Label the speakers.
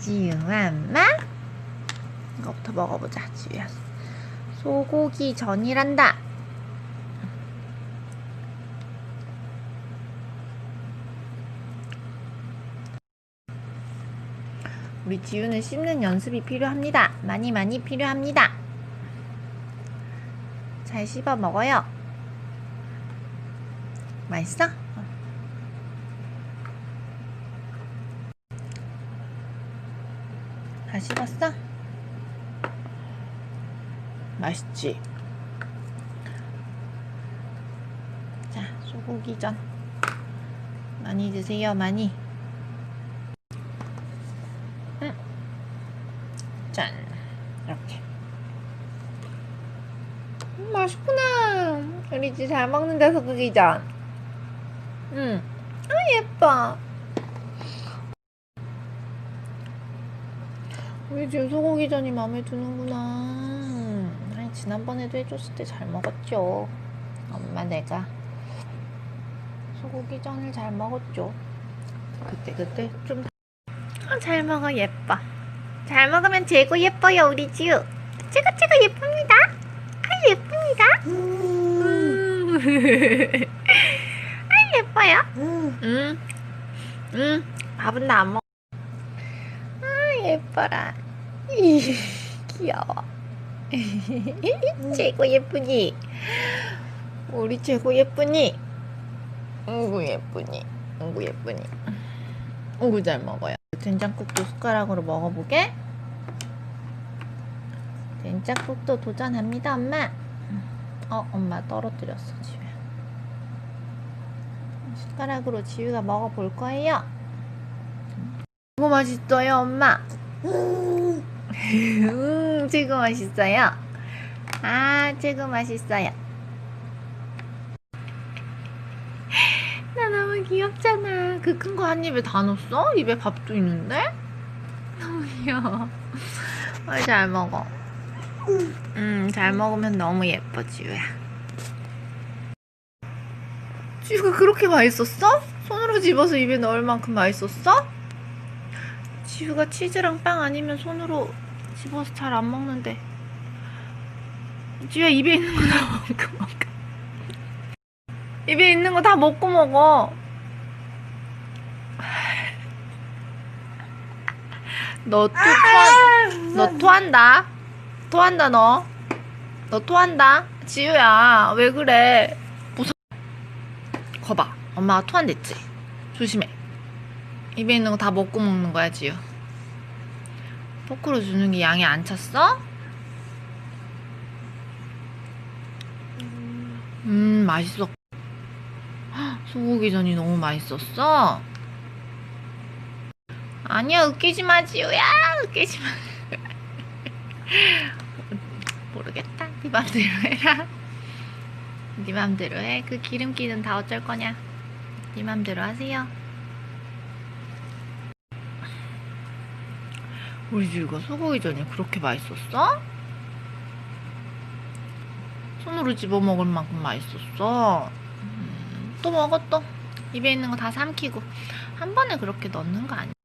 Speaker 1: 지우야 엄마 이거부터 먹어보자 지우야 소고기 전이란다. 우리 지우는 씹는 연습이 필요합니다. 많이 많이 필요합니다. 잘 씹어 먹어요. 맛있어? 어. 다 씹었어? 맛있지? 자, 소고기전. 많이 드세요, 많이. 응. 짠. 이렇게. 음, 맛있구나. 우리 집 잘 먹는다, 소고기전. 응. 아, 예뻐. 우리 지금 소고기전이 마음에 드는구나. 아니, 지난번에도 해줬을 때 잘 먹었죠. 엄마 내가 소고기전을 잘 먹었죠. 그때 그때 좀. 아, 잘 먹어 예뻐. 잘 먹으면 최고 예뻐요 우리 지우. 최고 최고 예쁩니다. 아 예쁩니다. 음. 아 예뻐요. 응. 응. 밥은 나 안 먹. 아 예뻐라. 이, 귀여워. 최고 예쁘니? 우리 최고 예쁘니? 어구 예쁘니? 어구 예쁘니? 어구 잘 먹어요. 된장국도 숟가락으로 먹어보게. 된장국도 도전합니다, 엄마. 어, 엄마 떨어뜨렸어, 지우야. 숟가락으로 지우가 먹어볼 거예요. 너무 맛있어요, 엄마. 음, 최고 맛있어요. 아, 최고 맛있어요. 나 너무 귀엽잖아. 그 큰 거 한 입에 다 넣었어? 입에 밥도 있는데? 너무 귀여워. 아, 잘 먹어. 음, 잘 먹으면 너무 예뻐, 지우야. 지우가 그렇게 맛있었어? 손으로 집어서 입에 넣을 만큼 맛있었어? 지우가 치즈랑 빵 아니면 손으로 집어서 잘 안 먹는데. 지우야 입에 있는 거 다 먹고 먹어. 입에 있는 거 다 먹고 먹어. 너또 토한, 너 토한다. 토한다 너. 너 토한다. 지우야 왜 그래? 무서. 거봐. 엄마가 토한댔지. 조심해. 입에 있는 거 다 먹고 먹는 거야 지우. 포크로 주는 게 양이 안 찼어? 음 맛있어. 헉, 소고기 전이 너무 맛있었어. 아니야 웃기지 마 지우야 웃기지 마. 모르겠다. 네 맘대로 해라. 네 맘대로 해. 그 기름기는 다 어쩔 거냐. 네 맘대로 하세요. 우리 지우가 소고기전이 그렇게 맛있었어? 손으로 집어 먹을 만큼 맛있었어. 음, 또 또. 입에 있는 거 다 삼키고 한 번에 그렇게 넣는 거 아니야.